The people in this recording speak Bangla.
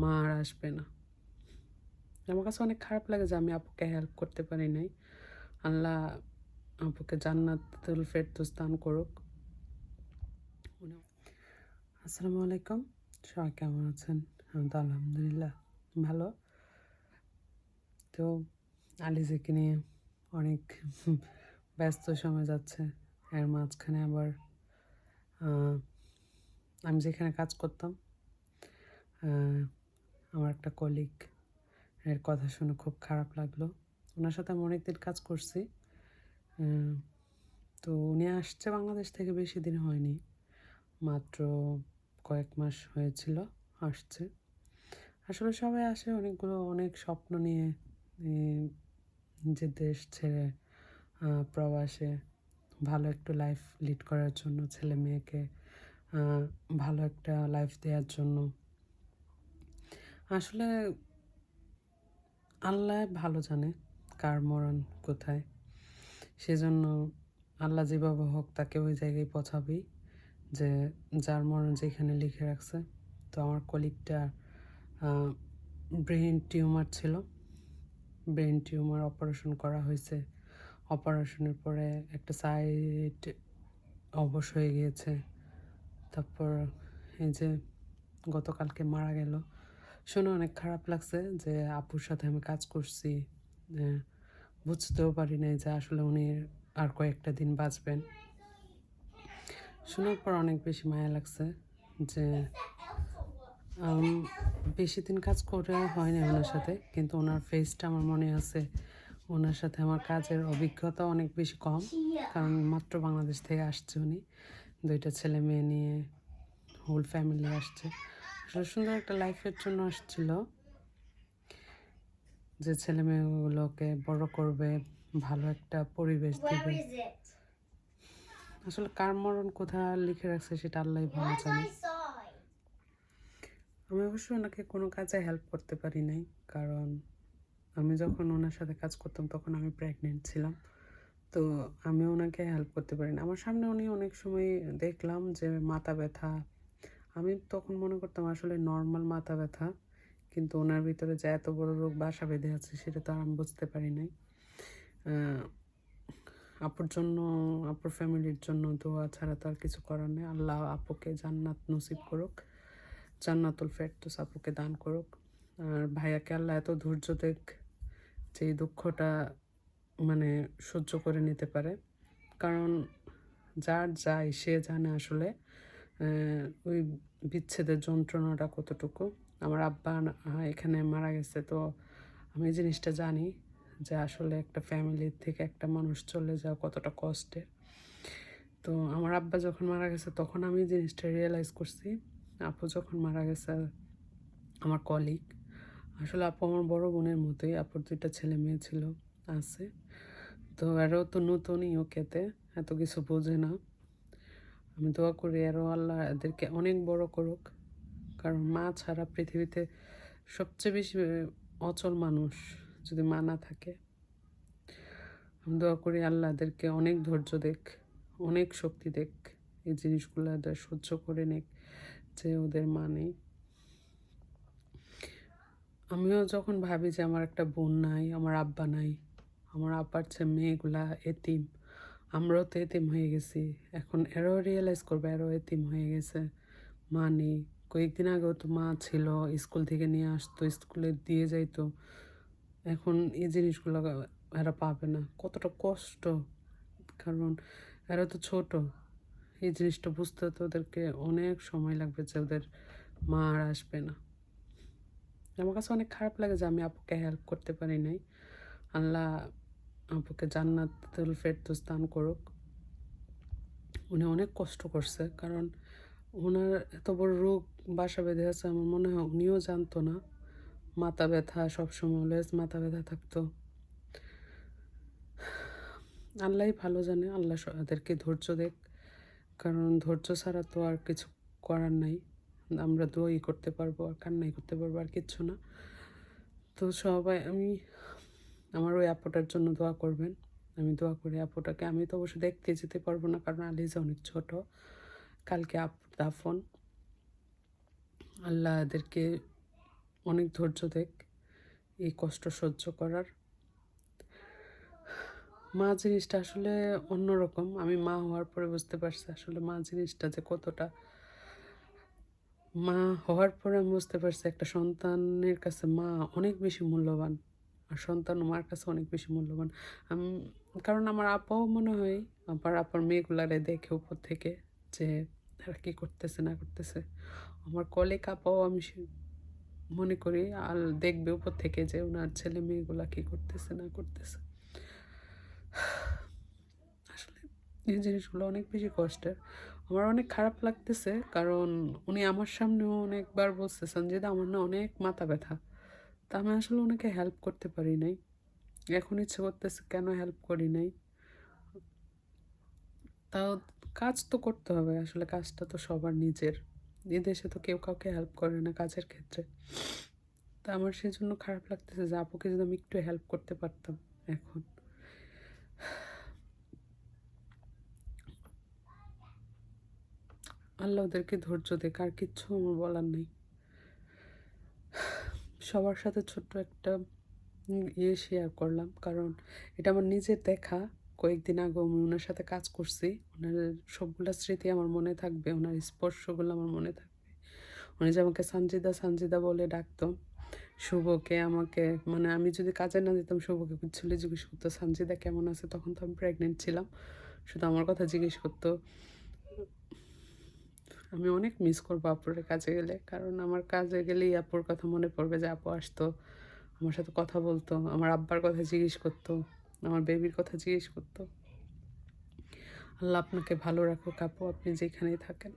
মা আর আসবে না। আমার কাছে অনেক খারাপ লাগে যে আমি আপুকে হেল্প করতে পারি নাই। আল্লাহ আপুকে জান্নাতুল ফেরদৌস দান করুক। আসসালামু আলাইকুম। সবাই কেমন আছেন? আমি তো আলহামদুলিল্লাহ ভালো। তো আলিজাকে নিয়ে অনেক ব্যস্ত সময় যাচ্ছে। এর মাঝখানে আবার আমি যেখানে কাজ করতাম আমার একটা কলিগ এর কথা শুনে খুব খারাপ লাগল। ওনার সাথে আমি অনেকদিন কাজ করছি। তো উনি আসছে বাংলাদেশ থেকে বেশি দিন হয়নি। মাত্র কয়েক মাস হয়েছিল, আসছে। আসলে সবাই আসে অনেকগুলো, অনেক স্বপ্ন নিয়ে যে দেশ ছেড়ে প্রবাসে ভালো একটু লাইফ লিড করার জন্য, ছেলে মেয়েকে ভালো একটা লাইফ দেওয়ার জন্য আসলে আল্লাহ ভালো জানে কার মরণ কোথায়। সেজন্য আল্লাহ যেভাবে হোক তাকে ওই জায়গায় পৌঁছাবেই যে যার মরণ যেখানে লিখে রাখছে। তো আমার কলিগটা ব্রেন টিউমার ছিল। ব্রেন টিউমার অপারেশন করা হয়েছে। অপারেশনের পরে একটা সাইড অবশ হয়ে গিয়েছে। তারপর এই যে গতকালকে মারা গেল। শুনে অনেক খারাপ লাগছে যে আপুর সাথে আমি কাজ করছি বুঝতেও পারি নাই যে আসলে উনি আর কয়েকটা দিন বাঁচবেন। শোনার পর অনেক বেশি মায়া লাগছে যে বেশি দিন কাজ করে হয়নি ওনার সাথে, কিন্তু ওনার ফেসটা আমার মনে আছে। ওনার সাথে আমার কাজের অভিজ্ঞতা অনেক বেশি কম, কারণ মাত্র বাংলাদেশ থেকে আসছে উনি। দুইটা ছেলে মেয়ে নিয়ে হোল ফ্যামিলি আসছে। আসলে সুন্দর একটা লাইফের জন্য আসছিল। যে ছেলে মেয়েগুলোকে বড় করবে ভালো একটা পরিবেশ দিবে? আসলে কার মরণ কোথায় লিখে রাখছে সেটা আল্লাহ ভালো জানে। আমি অবশ্য ওনাকে কোনো কাজে হেল্প করতে পারি নাই কারণ আমি যখন ওনার সাথে কাজ করতাম তখন আমি প্রেগনেন্ট ছিলাম। তো আমি ওনাকে হেল্প করতে পারি না। আমার সামনে উনি অনেক সময় দেখলাম যে মাথা ব্যথা আমি তখন মনে করতাম আসলে নর্মাল মাথা ব্যথা, কিন্তু ওনার ভিতরে যে এত বড় রোগ বাসা বেঁধে আছে সেটা তো আর আমি বুঝতে পারি নাই। আপুর জন্য, আপুর ফ্যামিলির জন্য দোয়া ছাড়া তো আর কিছু করার নেই। আল্লাহ আপুকে জান্নাত নসিব করুক, জান্নাতুল ফেরদৌস আপুকে দান করুক। আর ভাইয়াকে আল্লাহ এত ধৈর্য দেখ যে দুঃখটা মানে সহ্য করে নিতে পারে। কারণ যার যায় সে জানে আসলে ওই বিচ্ছেদের যন্ত্রণাটা কতটুকু? আমার আব্বা এখানে মারা গেছে, তো আমি জিনিসটা জানি যে আসলে একটা ফ্যামিলি থেকে একটা মানুষ চলে যাওয়া কতটা কষ্টের। তো আমার আব্বা যখন মারা গেছে, তখন আমি জিনিসটা রিয়েলাইজ করছি। আপু যখন মারা গেছে, আমার কলিগ আসলে আপু আমার বড় বোনের মতোই, আপুর দুইটা ছেলে মেয়ে ছিল, আছে। তো এরও তো নতুনই ওকেতে, এত কিছু বোঝে না। আমি দোয়া করি আরও আল্লাহ এদেরকে অনেক বড় করুক। কারণ মা ছাড়া পৃথিবীতে সবচেয়ে বেশি অচল মানুষ যদি মা না থাকে। আমি দোয়া করি আল্লাহ এদেরকে অনেক ধৈর্য দেখ, অনেক শক্তি দেখ, এই জিনিসগুলো এদের সহ্য করে নেক, যে ওদের মা নেই। আমিও যখন ভাবি যে আমার একটা বোন নাই, আমার আব্বা নাই, আমার আব্বার ছেলে মেয়েগুলা এতিম আমরাও তো এতিম হয়ে গেছি। এখন এরাও রিয়েলাইজ করবে, এরাও এতিম হয়ে গেছে। মা নেই। কয়েকদিন আগেও তো মা ছিল স্কুল থেকে নিয়ে আসতো স্কুলে দিয়ে যাইতো। এখন এই জিনিসগুলো এরা পাবে না। কতটা কষ্ট। কারণ এরা তো ছোট। এই জিনিসটা বুঝতে তো ওদেরকে অনেক সময় লাগবে যে ওদের মা আর আসবে না। আমার কাছে অনেক খারাপ লাগে যে আমি আপুকে হেল্প করতে পারি নাই। আল্লাহ আপুকে জান্নাতুল ফেরদৌস দান করুক। উনি অনেক কষ্ট করছে, কারণ ওনার এত বড় রোগ, বাসা বেঁধে আছে, আমার মনে হয় উনিও জানতো না। মাথা ব্যথা সবসময় অলওয়েজ মাথা ব্যথা থাকতো। আল্লাহই ভালো জানে, আল্লাহ তাদেরকে ধৈর্য দেখ, কারণ ধৈর্য ছাড়া তো আর কিছু করার নাই। আমরা দোয়াই করতে পারব, আর কান্নাই করতে পারব, আর কিচ্ছু না। তো সবাই, আমি আমার ওই আপুটার জন্য দোয়া করবেন। আমি দোয়া করি আপুটাকে আমি তো অবশ্য দেখতে যেতে পারব না কারণ আলিজা অনেক ছোট। কালকে আপুর দাফন। আল্লাহ এদেরকে অনেক ধৈর্য দেখ। এই কষ্ট সহ্য করার। মা জিনিসটা আসলে অন্যরকম। আমি মা হওয়ার পরে বুঝতে পারছি আসলে মা জিনিসটা যে কতটা মা হওয়ার পরে আমি বুঝতে পারছি একটা সন্তানের কাছে মা অনেক বেশি মূল্যবান। আর সন্তান মার কাছে অনেক বেশি মূল্যবান। কারণ আমার আপাও মনে হয়, আবার আপার মেয়েগুলারে দেখে উপর থেকে যে তারা কী করতেছে, না করতেছে। আমার কলেক আপাও আমি মনে করি আর দেখবে উপর থেকে যে ওনার ছেলে মেয়েগুলা কী করতেছে, না করতেছে। আসলে এই জিনিসগুলো অনেক বেশি কষ্টের। আমার অনেক খারাপ লাগতেছে, কারণ উনি আমার সামনেও অনেকবার বলছে সঞ্জিদা আমার না অনেক মাথা ব্যথা। তা আমি আসলে ওনাকে হেল্প করতে পারি নাই। এখন ইচ্ছে করতেছে কেন হেল্প করি নাই? তাও কাজ তো করতে হবে, আসলে কাজটা তো সবার নিজের। এই দেশে তো কেউ কাউকে হেল্প করে না কাজের ক্ষেত্রে। তা আমার সেই জন্য খারাপ লাগতেছে যে আপুকে যদি আমি একটু হেল্প করতে পারতাম এখন। আল্লাহ ওদেরকে ধৈর্য দেখ আর কিচ্ছু আমার বলার নেই। সবার সাথে ছোট্ট একটা ইয়ে শেয়ার করলাম। কারণ এটা আমার নিজের দেখা। কয়েকদিন আগে আমি ওনার সাথে কাজ করছি। ওনার সবগুলো স্মৃতি আমার মনে থাকবে ওনার স্পর্শগুলো আমার মনে থাকবে। উনি যে আমাকে সঞ্জিদা সঞ্জিদা বলে ডাকতো। শুভকে আমাকে মানে আমি যদি কাজে না দিতাম শুভকে ছেলে জিজ্ঞেস করতো সঞ্জিদা কেমন আছে? তখন তো আমি প্রেগনেন্ট ছিলাম। শুধু আমার কথা জিজ্ঞেস করতো। আমি অনেক মিস করব আপুরের কাজে গেলে। কারণ আমার কাজে গেলেই আপুর কথা মনে পড়বে যে, আপু আসতো, আমার সাথে কথা বলতো, আমার আব্বার কথা জিজ্ঞেস করতো, আমার বেবির কথা জিজ্ঞেস করতো। আল্লাহ আপনাকে ভালো রাখুক আপু, আপনি যেখানেই থাকেন।